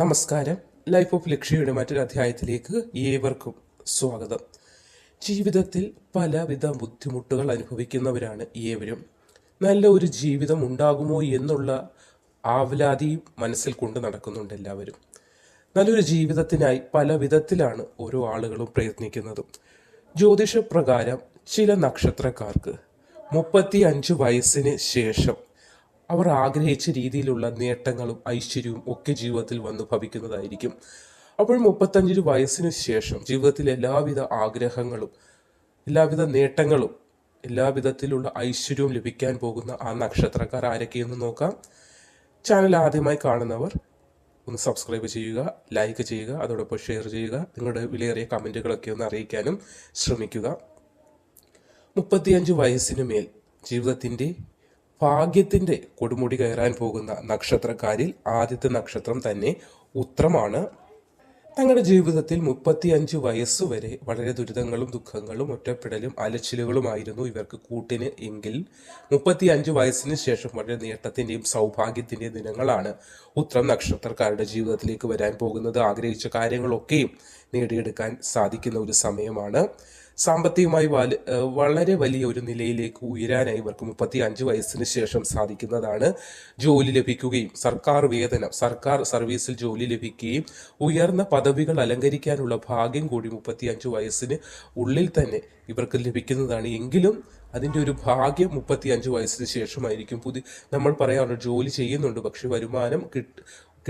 നമസ്കാരം. Life of ലക്ഷ്യയുടെ മറ്റൊരു അധ്യായത്തിലേക്ക് ഏവർക്കും സ്വാഗതം. ജീവിതത്തിൽ പലവിധ ബുദ്ധിമുട്ടുകൾ അനുഭവിക്കുന്നവരാണ് ഏവരും. നല്ല ഒരു ജീവിതം ഉണ്ടാകുമോ എന്നുള്ള ആവലാതിയും മനസ്സിൽ കൊണ്ട് നടക്കുന്നുണ്ട് എല്ലാവരും. നല്ലൊരു ജീവിതത്തിനായി പല വിധത്തിലാണ് ഓരോ ആളുകളും പ്രയത്നിക്കുന്നതും. ജ്യോതിഷപ്രകാരം ചില നക്ഷത്രക്കാർക്ക് മുപ്പത്തി അഞ്ച് വയസ്സിന് ശേഷം അവർ ആഗ്രഹിച്ച രീതിയിലുള്ള നേട്ടങ്ങളും ഐശ്വര്യവും ഒക്കെ ജീവിതത്തിൽ വന്നു ഭവിക്കുന്നതായിരിക്കും. അപ്പോൾ മുപ്പത്തഞ്ചിന് വയസ്സിന് ശേഷം ജീവിതത്തിലെ എല്ലാവിധ ആഗ്രഹങ്ങളും എല്ലാവിധ നേട്ടങ്ങളും എല്ലാവിധത്തിലുള്ള ഐശ്വര്യവും ലഭിക്കാൻ പോകുന്ന ആ നക്ഷത്രക്കാർ ആരൊക്കെയെന്ന് നോക്കാം. ചാനൽ ആദ്യമായി കാണുന്നവർ ഒന്ന് സബ്സ്ക്രൈബ് ചെയ്യുക ലൈക്ക് ചെയ്യുക അതോടൊപ്പം ഷെയർ ചെയ്യുക. നിങ്ങളുടെ വിലയേറിയ കമന്റുകളൊക്കെ ഒന്ന് അറിയിക്കാനും ശ്രമിക്കുക. മുപ്പത്തിയഞ്ച് വയസ്സിന് മേൽ ജീവിതത്തിന്റെ ഭാഗ്യത്തിന്റെ കൊടുമുടി കയറാൻ പോകുന്ന നക്ഷത്രക്കാരിൽ ആദ്യത്തെ നക്ഷത്രം തന്നെ ഉത്രമാണ്. തങ്ങളുടെ ജീവിതത്തിൽ മുപ്പത്തിയഞ്ച് വയസ്സ് വരെ വളരെ ദുരിതങ്ങളും ദുഃഖങ്ങളും ഒറ്റപ്പെടലും അലച്ചിലുകളുമായിരുന്നു ഇവർക്ക് കൂട്ടിന് എങ്കിൽ. മുപ്പത്തിയഞ്ച് വയസ്സിന് ശേഷം വളരെ നേട്ടത്തിന്റെയും സൗഭാഗ്യത്തിന്റെയും ദിനങ്ങളാണ് ഉത്രം നക്ഷത്രക്കാരുടെ ജീവിതത്തിലേക്ക് വരാൻ പോകുന്നത്. ആഗ്രഹിച്ച കാര്യങ്ങളൊക്കെയും നേടിയെടുക്കാൻ സാധിക്കുന്ന ഒരു സമയമാണ്. സാമ്പത്തികമായി വളരെ വലിയ ഒരു നിലയിലേക്ക് ഉയരാനായി ഇവർക്ക് മുപ്പത്തി അഞ്ച് വയസ്സിന് ശേഷം സാധിക്കുന്നതാണ് ജോലി ലഭിക്കുകയും സർക്കാർ വേതനം സർക്കാർ സർവീസിൽ ജോലി ലഭിക്കുകയും ഉയർന്ന പദവികൾ അലങ്കരിക്കാനുള്ള ഭാഗ്യം കൂടി മുപ്പത്തി അഞ്ച് വയസ്സിന് ഉള്ളിൽ തന്നെ ഇവർക്ക് ലഭിക്കുന്നതാണ്. എങ്കിലും അതിന്റെ ഒരു ഭാഗ്യം മുപ്പത്തി അഞ്ച് വയസ്സിന് ശേഷമായിരിക്കും. പുതിയ നമ്മൾ പറയാറുണ്ട് ജോലി ചെയ്യുന്നുണ്ട് പക്ഷെ വരുമാനം കിട്ട്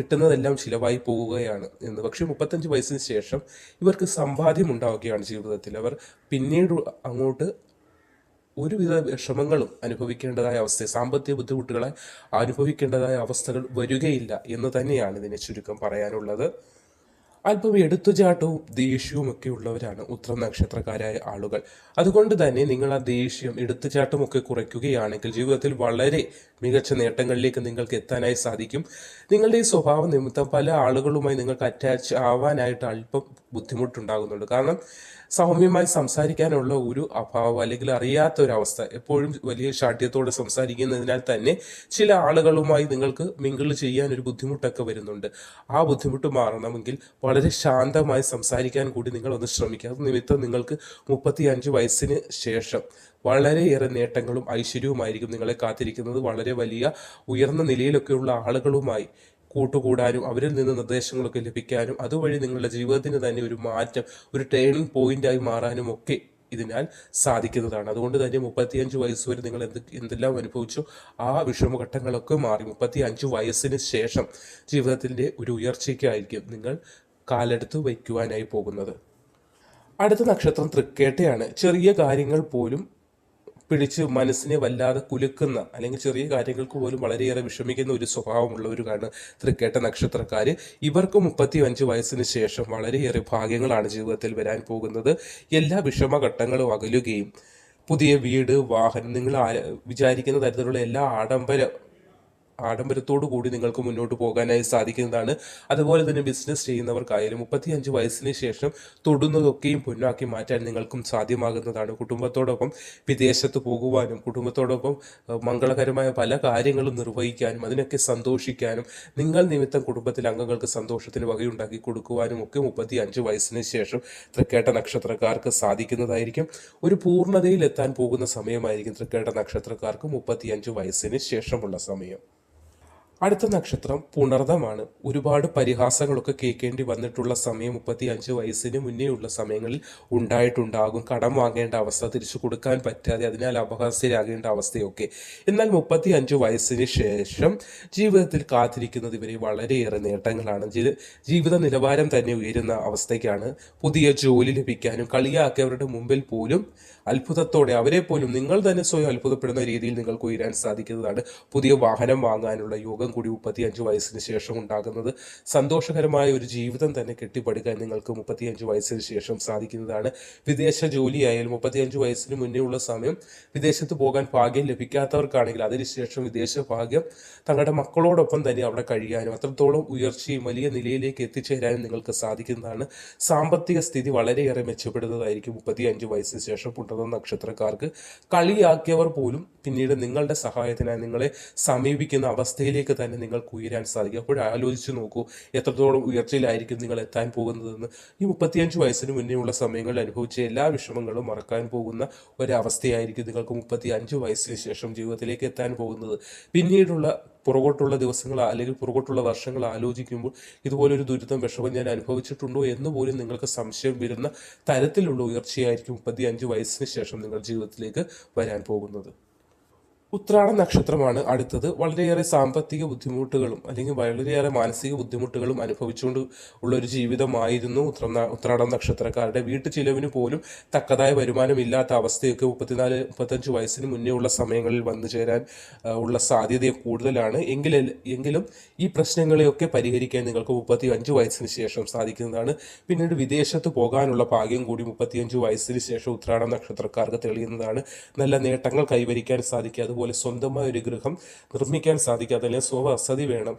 കിട്ടുന്നതെല്ലാം ചിലവായി പോവുകയാണ് എന്ന്. പക്ഷേ മുപ്പത്തഞ്ച് വയസ്സിന് ശേഷം ഇവർക്ക് സമ്പാദ്യം ഉണ്ടാവുകയാണ് ജീവിതത്തിൽ. അവർ പിന്നീട് അങ്ങോട്ട് ഒരുവിധ വിഷമങ്ങളും അനുഭവിക്കേണ്ടതായ അവസ്ഥ സാമ്പത്തിക ബുദ്ധിമുട്ടുകളെ അനുഭവിക്കേണ്ടതായ അവസ്ഥകൾ വരികയില്ല എന്ന് തന്നെയാണ് ഇതിനെ ചുരുക്കം പറയാനുള്ളത്. അല്പം എടുത്തുചാട്ടവും ദേഷ്യവും ഒക്കെ ഉള്ളവരാണ് ഉത്തര നക്ഷത്രക്കാരായ ആളുകൾ. അതുകൊണ്ട് തന്നെ നിങ്ങൾ ആ ദേഷ്യം എടുത്തുചാട്ടം ഒക്കെ കുറയ്ക്കുകയാണെങ്കിൽ ജീവിതത്തിൽ വളരെ മികച്ച നേട്ടങ്ങളിലേക്ക് നിങ്ങൾക്ക് എത്താനായി സാധിക്കും. നിങ്ങളുടെ ഈ സ്വഭാവ നിമിത്തം പല ആളുകളുമായി നിങ്ങൾക്ക് അറ്റാച്ച് ആവാനായിട്ട് അല്പം ബുദ്ധിമുട്ടുണ്ടാകുന്നുണ്ട്. കാരണം സൗമ്യമായി സംസാരിക്കാനുള്ള ഒരു അഭാവം അല്ലെങ്കിൽ അറിയാത്ത ഒരു അവസ്ഥ എപ്പോഴും വലിയ ശാഠ്യത്തോടെ സംസാരിക്കുന്നതിനാൽ തന്നെ ചില ആളുകളുമായി നിങ്ങൾക്ക് മിങ്കിൾ ചെയ്യാൻ ഒരു ബുദ്ധിമുട്ടൊക്കെ വരുന്നുണ്ട്. ആ ബുദ്ധിമുട്ട് മാറണമെങ്കിൽ വളരെ ശാന്തമായി സംസാരിക്കാൻ കൂടി നിങ്ങൾ ഒന്ന് ശ്രമിക്കുക നിമിത്തം നിങ്ങൾക്ക് മുപ്പത്തി അഞ്ച് വയസ്സിന് ശേഷം വളരെയേറെ നേട്ടങ്ങളും ഐശ്വര്യവുമായിരിക്കും നിങ്ങളെ കാത്തിരിക്കുന്നത്. വളരെ വലിയ ഉയർന്ന നിലയിലൊക്കെയുള്ള ആളുകളുമായി കൂട്ടുകൂടാനും അവരിൽ നിന്ന് നിർദ്ദേശങ്ങളൊക്കെ ലഭിക്കാനും അതുവഴി നിങ്ങളുടെ ജീവിതത്തിന് തന്നെ ഒരു മാറ്റം ഒരു ടേണിംഗ് പോയിന്റായി മാറാനും ഒക്കെ ഇതിനാൽ സാധിക്കുന്നതാണ്. അതുകൊണ്ട് തന്നെ മുപ്പത്തിയഞ്ച് വയസ്സ് വരെ നിങ്ങൾ എന്ത് എന്തെല്ലാം അനുഭവിച്ചു ആ വിഷമഘട്ടങ്ങളൊക്കെ മാറി. മുപ്പത്തി അഞ്ച് വയസ്സിന് ശേഷം ജീവിതത്തിന്റെ ഒരു ഉയർച്ചയ്ക്കായിരിക്കും നിങ്ങൾ കാലെടുത്ത് വയ്ക്കുവാനായി പോകുന്നത്. അടുത്ത നക്ഷത്രം തൃക്കേട്ടയാണ്. ചെറിയ കാര്യങ്ങൾ പോലും പിടിച്ച് മനസ്സിനെ വല്ലാതെ കുലുക്കുന്ന അല്ലെങ്കിൽ ചെറിയ കാര്യങ്ങൾക്ക് പോലും വളരെയേറെ വിഷമിക്കുന്ന ഒരു സ്വഭാവമുള്ളവരുമാണ് തൃക്കേട്ട നക്ഷത്രക്കാർ. ഇവർക്ക് മുപ്പത്തി അഞ്ച് വയസ്സിന് ശേഷം വളരെയേറെ ഭാഗ്യങ്ങളാണ് ജീവിതത്തിൽ വരാൻ പോകുന്നത്. എല്ലാ വിഷമഘട്ടങ്ങളും അകലുകയും പുതിയ വീട് വാഹനം നിങ്ങൾ വിചാരിക്കുന്ന തരത്തിലുള്ള എല്ലാ ആഡംബര ആഡംബരത്തോടു കൂടി നിങ്ങൾക്ക് മുന്നോട്ട് പോകാനായി സാധിക്കുന്നതാണ്. അതുപോലെ തന്നെ ബിസിനസ് ചെയ്യുന്നവർക്കായാലും മുപ്പത്തിയഞ്ച് വയസ്സിന് ശേഷം തൊടുന്നതൊക്കെയും പൊന്നാക്കി മാറ്റാൻ നിങ്ങൾക്കും സാധ്യമാകുന്നതാണ്. കുടുംബത്തോടൊപ്പം വിദേശത്ത് പോകുവാനും കുടുംബത്തോടൊപ്പം മംഗളകരമായ പല കാര്യങ്ങളും നിർവഹിക്കാനും അതിനൊക്കെ സന്തോഷിക്കാനും നിങ്ങൾ നിമിത്തം കുടുംബത്തിലെ അംഗങ്ങൾക്ക് സന്തോഷത്തിന് വകയുണ്ടാക്കി കൊടുക്കുവാനും ഒക്കെ മുപ്പത്തി അഞ്ച് വയസ്സിന് ശേഷം തൃക്കേട്ട നക്ഷത്രക്കാർക്ക് സാധിക്കുന്നതായിരിക്കും. ഒരു പൂർണതയിൽ എത്താൻ പോകുന്ന സമയമായിരിക്കും തൃക്കേട്ട നക്ഷത്രക്കാർക്ക് മുപ്പത്തിയഞ്ച് വയസ്സിന് ശേഷമുള്ള സമയം. അടുത്ത നക്ഷത്രം പുണർദമാണ്. ഒരുപാട് പരിഹാസങ്ങളൊക്കെ കേൾക്കേണ്ടി വന്നിട്ടുള്ള സമയം മുപ്പത്തി അഞ്ച് വയസ്സിന് മുന്നേയുള്ള സമയങ്ങളിൽ ഉണ്ടായിട്ടുണ്ടാകും. കടം വാങ്ങേണ്ട അവസ്ഥ തിരിച്ചു കൊടുക്കാൻ പറ്റാതെ അതിനാൽ അപഹാസ്യരാകേണ്ട അവസ്ഥയൊക്കെ. എന്നാൽ മുപ്പത്തി അഞ്ച് വയസ്സിന് ശേഷം ജീവിതത്തിൽ കാത്തിരിക്കുന്നത് ഇവരെ വളരെയേറെ നേട്ടങ്ങളാണ്. ജീവിത നിലവാരം തന്നെ ഉയരുന്ന അവസ്ഥയ്ക്കാണ് പുതിയ ജോലി ലഭിക്കാനും കളിയാക്കിയവരുടെ മുമ്പിൽ പോലും അത്ഭുതത്തോടെ അവരെ പോലും നിങ്ങൾ തന്നെ സ്വയം അത്ഭുതപ്പെടുന്ന രീതിയിൽ നിങ്ങൾക്ക് ഉയരാൻ സാധിക്കുന്നതാണ്. പുതിയ വാഹനം വാങ്ങാനുള്ള യോഗം കൂടി മുപ്പത്തിയഞ്ച് വയസ്സിന് ശേഷം ഉണ്ടാകുന്നത്. സന്തോഷകരമായ ഒരു ജീവിതം തന്നെ കെട്ടിപ്പടുക്കാൻ നിങ്ങൾക്ക് മുപ്പത്തിയഞ്ച് വയസ്സിന് ശേഷം സാധിക്കുന്നതാണ്. വിദേശ ജോലിയായാലും മുപ്പത്തിയഞ്ച് വയസ്സിന് മുന്നേ ഉള്ള സമയം വിദേശത്ത് പോകാൻ ഭാഗ്യം ലഭിക്കാത്തവർക്കാണെങ്കിൽ അതിനുശേഷം വിദേശ ഭാഗ്യം തങ്ങളുടെ മക്കളോടൊപ്പം തന്നെ അവിടെ കഴിയാനും അത്രത്തോളം ഉയർച്ചയും വലിയ നിലയിലേക്ക് എത്തിച്ചേരാനും നിങ്ങൾക്ക് സാധിക്കുന്നതാണ്. സാമ്പത്തിക സ്ഥിതി വളരെയേറെ മെച്ചപ്പെടുന്നതായിരിക്കും മുപ്പത്തിയഞ്ച് വയസ്സിന് ശേഷം പുണർന്ന നക്ഷത്രക്കാർക്ക്. കളിയാക്കിയവർ പോലും പിന്നീട് നിങ്ങളുടെ സഹായത്തിനായി നിങ്ങളെ സമീപിക്കുന്ന അവസ്ഥയിലേക്ക് തന്നെ നിങ്ങൾക്ക് ഉയരാൻ സാധിക്കും. അപ്പോൾ ആലോചിച്ച് നോക്കൂ എത്രത്തോളം ഉയർച്ചയിലായിരിക്കും നിങ്ങൾ എത്താൻ പോകുന്നതെന്ന്. ഈ മുപ്പത്തിയഞ്ച് വയസ്സിന് മുന്നേ ഉള്ള സമയങ്ങളിൽ അനുഭവിച്ച എല്ലാ വിഷമങ്ങളും മറക്കാൻ പോകുന്ന ഒരവസ്ഥയായിരിക്കും നിങ്ങൾക്ക് മുപ്പത്തി അഞ്ച് വയസ്സിന് ശേഷം ജീവിതത്തിലേക്ക് എത്താൻ പോകുന്നത്. പിന്നീടുള്ള പുറകോട്ടുള്ള ദിവസങ്ങൾ അല്ലെങ്കിൽ പുറകോട്ടുള്ള വർഷങ്ങൾ ആലോചിക്കുമ്പോൾ ഇതുപോലൊരു ദുരിതം വിഷമം ഞാൻ അനുഭവിച്ചിട്ടുണ്ടോ എന്ന് പോലും നിങ്ങൾക്ക് സംശയം വരുന്ന തരത്തിലുള്ള ഉയർച്ചയായിരിക്കും മുപ്പത്തി അഞ്ച് വയസ്സിന് ശേഷം നിങ്ങൾ ജീവിതത്തിലേക്ക് വരാൻ പോകുന്നത്. ഉത്രാട നക്ഷത്രമാണ് അടുത്തത്. വളരെയേറെ സാമ്പത്തിക ബുദ്ധിമുട്ടുകളും അല്ലെങ്കിൽ വളരെയേറെ മാനസിക ബുദ്ധിമുട്ടുകളും അനുഭവിച്ചുകൊണ്ട് ഉള്ള ഒരു ജീവിതമായിരുന്നു ഉത്ര ഉത്രാട നക്ഷത്രക്കാരുടെ. വീട്ടു ചിലവിന് പോലും തക്കതായ വരുമാനമില്ലാത്ത അവസ്ഥയൊക്കെ മുപ്പത്തിനാല് മുപ്പത്തഞ്ച് വയസ്സിന് മുന്നേ ഉള്ള സമയങ്ങളിൽ വന്നു ചേരാൻ ഉള്ള സാധ്യത കൂടുതലാണ്. എങ്കിൽ എങ്കിലും ഈ പ്രശ്നങ്ങളെയൊക്കെ പരിഹരിക്കാൻ നിങ്ങൾക്ക് മുപ്പത്തി അഞ്ച് വയസ്സിന് ശേഷം സാധിക്കുന്നതാണ്. പിന്നീട് വിദേശത്ത് പോകാനുള്ള ഭാഗ്യം കൂടി മുപ്പത്തിയഞ്ച് വയസ്സിന് ശേഷം ഉത്രാട നക്ഷത്രക്കാർക്ക് തെളിയുന്നതാണ്. നല്ല നേട്ടങ്ങൾ കൈവരിക്കാൻ സാധിക്കുക അതുപോലെ സ്വന്തമായ ഒരു ഗൃഹം നിർമ്മിക്കാൻ സാധിക്കുക അതല്ലെങ്കിൽ സ്വവസതി വേണം.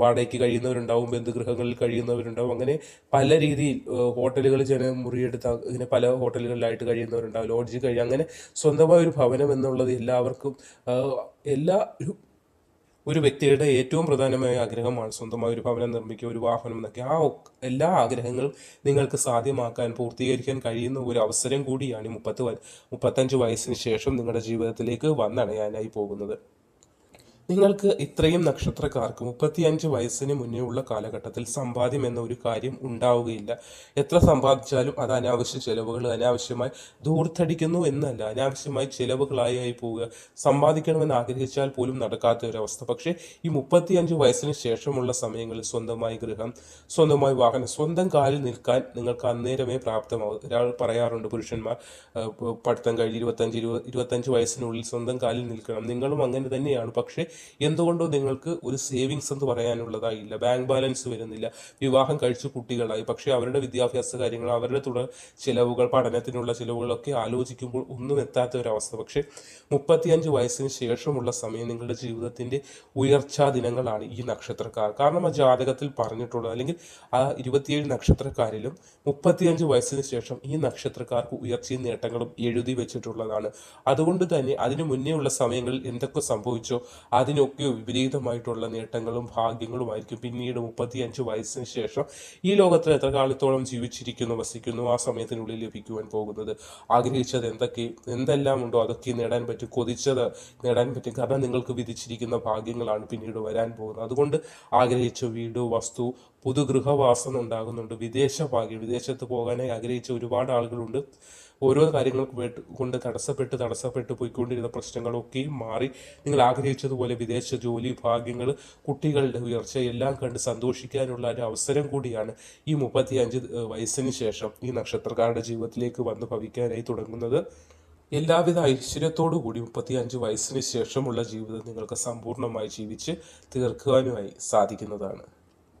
വാടകയ്ക്ക് കഴിയുന്നവരുണ്ടാവും ബന്ധുഗൃഹങ്ങളിൽ കഴിയുന്നവരുണ്ടാവും. അങ്ങനെ പല രീതിയിൽ ഹോട്ടലുകളിൽ ജന മുറിയെടുത്ത് ഇങ്ങനെ പല ഹോട്ടലുകളിലായിട്ട് കഴിയുന്നവരുണ്ടാവും ലോഡ്ജിൽ കഴിയും അങ്ങനെ സ്വന്തമായ ഒരു ഭവനം എന്നുള്ളത് എല്ലാവർക്കും എല്ലാ ഒരു വ്യക്തിയുടെ ഏറ്റവും പ്രധാനമായ ആഗ്രഹമാണ് സ്വന്തമായി ഒരു ഭവനം നിർമ്മിക്കുക ഒരു വാഹനം എന്നൊക്കെ. ആ എല്ലാ ആഗ്രഹങ്ങളും നിങ്ങൾക്ക് സാധ്യമാക്കാൻ പൂർത്തീകരിക്കാൻ കഴിയുന്ന ഒരു അവസരം കൂടിയാണ് ഈ മുപ്പത്ത് മുപ്പത്തഞ്ച് വയസ്സിന് ശേഷം നിങ്ങളുടെ ജീവിതത്തിലേക്ക് വന്നണയാനായി പോകുന്നത്. നിങ്ങൾക്ക് ഇത്രയും നക്ഷത്രക്കാർക്ക് മുപ്പത്തിയഞ്ച് വയസ്സിന് മുന്നേ ഉള്ള കാലഘട്ടത്തിൽ സമ്പാദ്യം എന്ന ഒരു കാര്യം ഉണ്ടാവുകയില്ല. എത്ര സമ്പാദിച്ചാലും അത് അനാവശ്യ ചെലവുകൾ അനാവശ്യമായി ദൂർത്തടിക്കുന്നു എന്നല്ല അനാവശ്യമായി ചെലവുകളായി പോവുക. സമ്പാദിക്കണമെന്ന് ആഗ്രഹിച്ചാൽ പോലും നടക്കാത്ത ഒരവസ്ഥ. പക്ഷേ ഈ മുപ്പത്തിയഞ്ച് വയസ്സിന് ശേഷമുള്ള സമയങ്ങളിൽ സ്വന്തമായി ഗൃഹം സ്വന്തമായി വാഹനം സ്വന്തം കാലിൽ നിൽക്കാൻ നിങ്ങൾക്ക് അന്നേരമേ പ്രാപ്തമാവും. ഒരാൾ പറയാറുണ്ട് പുരുഷന്മാർ പഠിത്തം കഴിഞ്ഞ് ഇരുപത്തഞ്ച് ഇരുപത്തഞ്ച് വയസ്സിനുള്ളിൽ സ്വന്തം കാലിൽ നിൽക്കണം. നിങ്ങളും അങ്ങനെ തന്നെയാണ്. പക്ഷേ എന്തുകൊണ്ടോ നിങ്ങൾക്ക് ഒരു സേവിങ്സ് എന്ന് പറയാനുള്ളതായില്ല. ബാങ്ക് ബാലൻസ് വരുന്നില്ല. വിവാഹം കഴിച്ചു കുട്ടികളായി. പക്ഷേ അവരുടെ വിദ്യാഭ്യാസ കാര്യങ്ങൾ അവരുടെ തുടർ ചിലവുകൾ പഠനത്തിനുള്ള ചിലവുകളൊക്കെ ആലോചിക്കുമ്പോൾ ഒന്നും എത്താത്ത ഒരവസ്ഥ. പക്ഷേ മുപ്പത്തിയഞ്ച് വയസ്സിന് ശേഷമുള്ള സമയം നിങ്ങളുടെ ജീവിതത്തിന്റെ ഉയർച്ചാ ദിനങ്ങളാണ് ഈ നക്ഷത്രക്കാർ. കാരണം ആ ജാതകത്തിൽ പറഞ്ഞിട്ടുള്ളത് അല്ലെങ്കിൽ ആ ഇരുപത്തിയേഴ് നക്ഷത്രക്കാരിലും മുപ്പത്തിയഞ്ച് വയസ്സിന് ശേഷം ഈ നക്ഷത്രക്കാർക്ക് ഉയർച്ചയും നേട്ടങ്ങളും എഴുതി വെച്ചിട്ടുള്ളതാണ്. അതുകൊണ്ട് തന്നെ അതിനു മുന്നേ ഉള്ള സമയങ്ങളിൽ എന്തൊക്കെ സംഭവിച്ചോ അതിനൊക്കെ വിപരീതമായിട്ടുള്ള നേട്ടങ്ങളും ഭാഗ്യങ്ങളുമായിരിക്കും. പിന്നീട് മുപ്പത്തിയഞ്ച് വയസ്സിന് ശേഷം ഈ ലോകത്തിൽ എത്ര കാലത്തോളം ജീവിച്ചിരിക്കുന്നു വസിക്കുന്നു ആ സമയത്തിനുള്ളിൽ ലഭിക്കുവാൻ പോകുന്നത്? ആഗ്രഹിച്ചത് എന്തൊക്കെ എന്തെല്ലാം ഉണ്ടോ? അതൊക്കെ നേടാൻ പറ്റും കൊതിച്ചത് നേടാൻ പറ്റും. കാരണം നിങ്ങൾക്ക് വിധിച്ചിരിക്കുന്ന ഭാഗ്യങ്ങളാണ് പിന്നീട് വരാൻ പോകുന്നത്. അതുകൊണ്ട് ആഗ്രഹിച്ച വീട് വസ്തു പുതുഗൃഹവാസം ഉണ്ടാകുന്നുണ്ട് വിദേശ ഭാഗ്യം വിദേശത്ത് പോകാനായി ആഗ്രഹിച്ച ഒരുപാട് ആളുകളുണ്ട്. ഓരോ കാര്യങ്ങൾക്ക് വേട്ട് കൊണ്ട് തടസ്സപ്പെട്ട് തടസ്സപ്പെട്ട് പോയിക്കൊണ്ടിരുന്ന പ്രശ്നങ്ങളൊക്കെയും മാറി. നിങ്ങൾ ആഗ്രഹിച്ചതുപോലെ വിദേശ ജോലി ഭാഗ്യങ്ങൾ കുട്ടികളുടെ ഉയർച്ച എല്ലാം കണ്ട് സന്തോഷിക്കാനുള്ള ഒരു അവസരം കൂടിയാണ് ഈ മുപ്പത്തിയഞ്ച് വയസ്സിന് ശേഷം ഈ നക്ഷത്രക്കാരുടെ ജീവിതത്തിലേക്ക് വന്ന് ഭവിക്കാനായി തുടങ്ങുന്നത്. എല്ലാവിധ ഐശ്വര്യത്തോടു കൂടി മുപ്പത്തിയഞ്ച് വയസ്സിന് ശേഷമുള്ള ജീവിതം നിങ്ങൾക്ക് സമ്പൂർണമായി ജീവിച്ച് തീർക്കുവാനുമായി സാധിക്കുന്നതാണ്.